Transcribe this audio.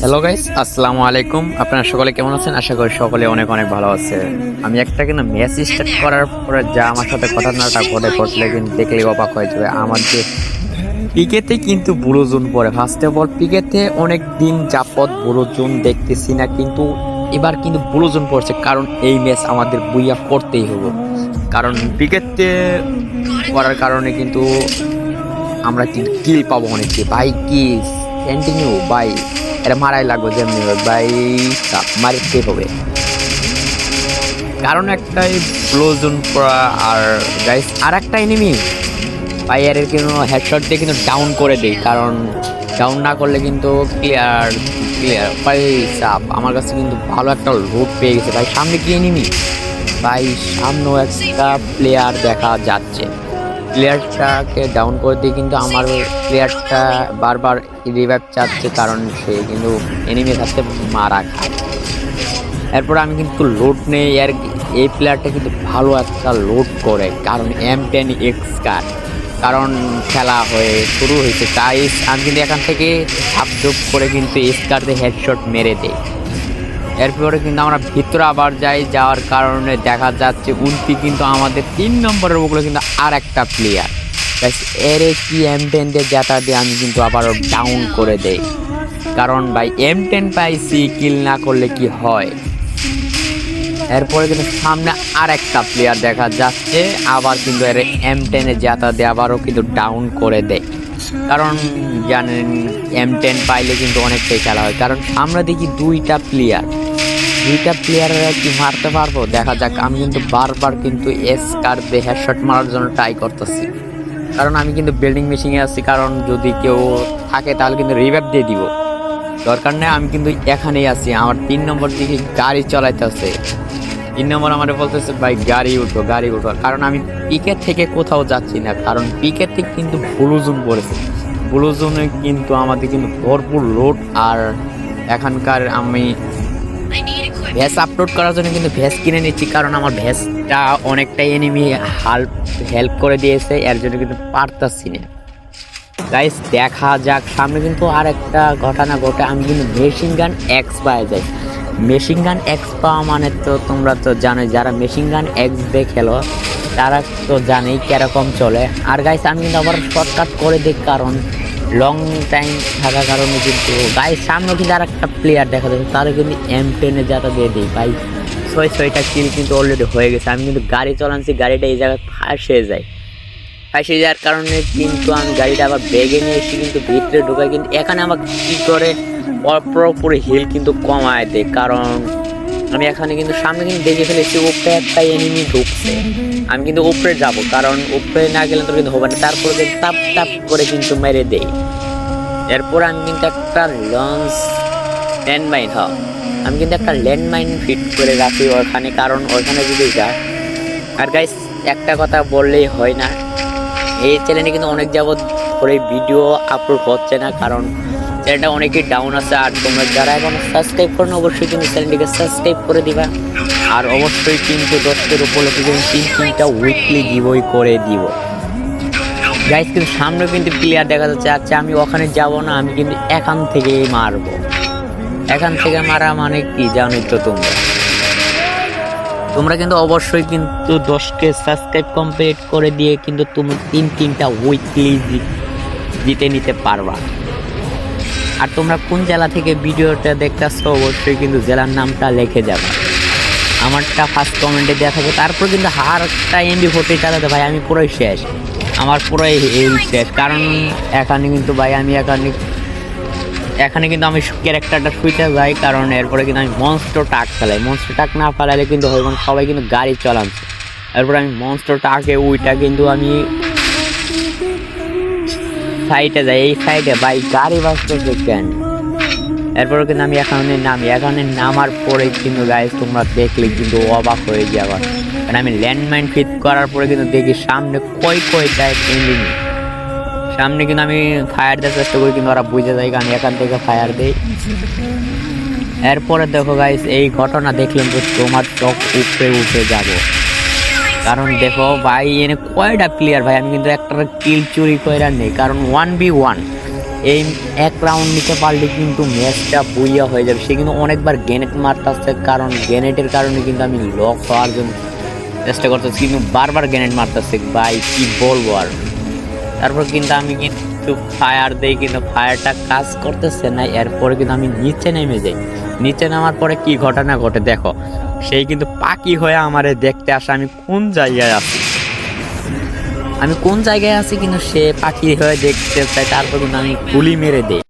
Hello guys আসসালামু আলাইকুম আপনারা সকলে কেমন আছেন? আশা করি সকলে অনেক অনেক ভালো আছে। আমি একটা কিন্তু ম্যাচ স্টার্ট করার পরে যা আমার সাথে ঘটনাটা ঘটে, ঘটলে কিন্তু দেখলে অবাক হয়ে যাবে। আমার যে পিকেতে কিন্তু বুড়ো জুন পড়ে। ফার্স্ট অফ অল পিকেতে অনেক দিন যাবত বুড়ো জুন দেখতেছি না, কিন্তু এবার কিন্তু বুড়ো জুন পড়ছে, কারণ এই ম্যাচ আমাদের বুইয়া করতেই হবে। কারণ পিকেতে করার কারণে কিন্তু আমরা কিন্তু কিল পাবো অনেকে ভাই কি কন্টিনিউ ভাই এটা মারাই লাগবে যেমনি হোক, ভাই। চাপ মারতে হবে। কারণ একটাই ব্লোজন করা আর গাইস আর একটা এনিমি এর কিন্তু হেডশট দিয়ে কিন্তু ডাউন করে দেই, কারণ ডাউন না করলে কিন্তু ক্লিয়ার ক্লিয়ার ভাই, চাপ, আমার কাছে কিন্তু ভালো একটা রুট পেয়ে গেছে। ভাই, সামনে কি এনিমি ভাই, সামনেও একটা প্লেয়ার দেখা যাচ্ছে। প্লেয়ারটাকে ডাউন করে দিয়ে কিন্তু আমার প্লেয়ারটা বারবার রিভাইভ চাচ্ছে কারণ সে কিন্তু এনিমি থাকতে মারা খায়। এরপর আমি কিন্তু লোড নেই, আর এই প্লেয়ারটা কিন্তু ভালো একটা লোড করে, কারণ এম টেন এক্স কার কারণ খেলা হয়ে শুরু হয়েছে। তাই আমি কিন্তু এখান থেকে ঝাপঝুপ করে কিন্তু স্কার দিয়ে হেডশট মেরে দেই। এরপরে কিন্তু আমরা ভিতরে আবার যাই, যাওয়ার কারণে দেখা যাচ্ছে উল্টি কিন্তু আমাদের তিন নম্বরের ওগুলো কিন্তু আর একটা প্লেয়ার ব্যাস, এর কি এম টেন দিয়ে জেতা দিয়ে আমি কিন্তু আবার ডাউন করে দেই। কারণ ভাই এম টেন পাইছি কিল না করলে কি হয়? এরপরে কিন্তু সামনে আর একটা প্লেয়ার দেখা যাচ্ছে, আবার কিন্তু এর এম টেনে জেতা দিয়ে আবারও কিন্তু ডাউন করে দেয় কারণ জানেন এম টেন পাইলে কিন্তু অনেকটাই খেলা হয়। কারণ আমরা দেখি দুইটা প্লেয়ার দুইটা প্লেয়াররা কি মারতে পারব? দেখা যাক, আমি কিন্তু বারবার কিন্তু এস কার দিয়ে হেডশট মারার জন্য ট্রাই করতেছি। কারণ আমি কিন্তু বিল্ডিং মেশিনে আছি, কারণ যদি কেউ থাকে তাহলে কিন্তু রিভাইভ দিয়ে দিব। দরকার নেই, আমি কিন্তু এখানেই আছি। আমার তিন নম্বর দিকে গাড়ি চালাইতেছে। তিন নম্বর আমার বলতেছে, ভাই, গাড়ি উঠো গাড়ি উঠো। কারণ আমি পিকের থেকে কোথাও যাচ্ছি না, কারণ পিকের থেকে কিন্তু ব্লুজুন পড়েছে। ব্লুজুনে কিন্তু আমাদের কিন্তু ভরপুর লোড আর এখানকার আমি ভ্যাস আপলোড করার জন্য কিন্তু ভ্যাস কিনে নিচ্ছি, কারণ আমার ভ্যাসটা অনেকটাই এনিমি হেল্প হেল্প করে দিয়েছে, এর জন্য কিন্তু পারতাছি না। গাইস দেখা যাক, সামনে কিন্তু আর একটা ঘটনা ঘটে, আমি কিন্তু মেশিন গান এক্স পাওয়া যাই। মেশিন গান এক্স পাওয়া মানে তো তোমরা তো জানোই, যারা মেশিন গান এক্স দিয়ে খেলো, তারা তো জানেই কীরকম চলে। আর গাইস আমি কিন্তু আবার শর্টকাট করে দিই, কারণ লং টাইম থাকার কারণে কিন্তু গাইস সামনে কিন্তু আর একটা প্লেয়ার দেখা যাচ্ছে, তারা কিন্তু এম টেনে যাতা দিয়ে দিই। ভাই ছয় ছয়টা কিল কিন্তু অলরেডি হয়ে গেছে। আমি কিন্তু গাড়ি চালাচ্ছি, গাড়িটা এই জায়গায় ফাঁসে যায়। ফাঁসে যাওয়ার কারণে কিন্তু আমি গাড়িটা আবার বেগে নিয়ে এসে কিন্তু ভিতরে ঢুকাই, কিন্তু এখানে আমার কী করে পুরোপুরি হিল কিন্তু কমায় দেয়। কারণ আমি এখানে কিন্তু সামনে কিন্তু দেখে ফেলেছি ওপরে একটা এনিমি ঢুকছে। আমি কিন্তু উপরে যাব, কারণ উপরে না গেলে তো কিন্তু হবে না। তারপরে যে তাপ তাপ করে কিন্তু মেরে দেই। এরপর আমি কিন্তু একটা লঞ্চ ল্যান্ডমাইন হ আমি কিন্তু একটা ল্যান্ডমাইন ফিট করে রাখি ওখানে, কারণ ওখানে যদি যায় আর গাইস একটা কথা বললেই হয় না। এই চ্যানেলে কিন্তু অনেক যাবৎ করে ভিডিও আপলোড হচ্ছে না, কারণ চ্যানেলটা অনেকই ডাউন আছে, আর তোমরা যারা এখন সাবস্ক্রাইব করো অবশ্যই তুমি চ্যানেলটিকে সাবস্ক্রাইব করে দিবা। আর অবশ্যই কিন্তু দশটার উপলক্ষে কিন্তু তিন তিনটা উইকলি গিভই করে দিব। গাইস কিন্তু সামনে কিন্তু প্লেয়ার দেখা যাচ্ছে আচ্ছা আমি ওখানে যাব না, আমি কিন্তু এখান থেকেই মারবো। এখান থেকে মারা মানে কি জানোই তো তোমরা? তোমরা কিন্তু অবশ্যই কিন্তু দশকে সাবস্ক্রাইব কমপ্লিট করে দিয়ে কিন্তু তুমি তিন তিনটা উইকলি জিতে নিতে পারবা। আর তোমরা কোন জেলা থেকে ভিডিওটা দেখতেছো, অবশ্যই কিন্তু জেলার নামটা লিখে যাবে। আমারটা ফার্স্ট কমেন্টে দেওয়া থাকবে। তারপর কিন্তু হারটা এমবি ফোর্টি চালাতে ভাই, আমি পুরোই শেষ। আমার পুরোই হেল শেষ। কারণ এখানে কিন্তু ভাই, আমি এখানে এখানে কিন্তু আমি ক্যারেক্টারটা শুইতে যাই, কারণ এরপরে কিন্তু আমি মনস্টার টাক ফেলাই মনস্টার টাক না ফেলালে কিন্তু হয় সবাই কিন্তু গাড়ি চালাচ্ছে। এরপরে আমি মনস্টার টাকে ওইটা কিন্তু আমি সাইডে যাই, এই সাইডে ভাই গাড়ি বাঁচতেছে কেন? এরপরে কিন্তু আমি এখানে নামি, এখানে নামার পরে কিন্তু গাইজ তোমরা দেখলে কিন্তু অবাক হয়ে যাবে। কারণ আমি ল্যান্ডমাইন ফিট করার পরে কিন্তু দেখি সামনে কই কয়টা এনিমি সামনে কিন্তু আমি ফায়ার দেওয়ার চেষ্টা করি, কিন্তু ওরা বুঝে যায় আমি এখান থেকে ফায়ার দিই। এরপরে দেখো গাইস এই ঘটনা দেখলেন তো তোমার চোখ উপরে উঠে যাব। কারণ দেখো ভাই এনে কয়টা প্লেয়ার ভাই আমি কিন্তু একটা কিল চুরি করে নেই কারণ ওয়ান বি ওয়ান এই এক রাউন্ড নিতে পারলে কিন্তু ম্যাচটা বইয়া হয়ে যাবে। সে কিন্তু অনেকবার গ্যানেট মারতেছে কারণ গ্যানেটের কারণে কিন্তু আমি লক হওয়ার জন্য চেষ্টা করতেছি কিন্তু বারবার গ্যানেট মারতেছে। ভাই কি বলব আর? তারপর কিন্তু আমি কিন্তু ফায়ার দেই কিন্তু ফায়ারটা কাজ করতেছে না এরপরে কিন্তু আমি নিচে নেমে যাই। নিচে নামার পরে কি ঘটনা ঘটে দেখো। সেই কিন্তু পাকি হয়ে আমারে দেখতে আসে, আমি কোন জায়গায় আছি? আমি কোন জায়গায় আছি কিন্তু সে পাখি হয়ে দেখতে চাই তারপর কিন্তু আমি গুলি মেরে দেই।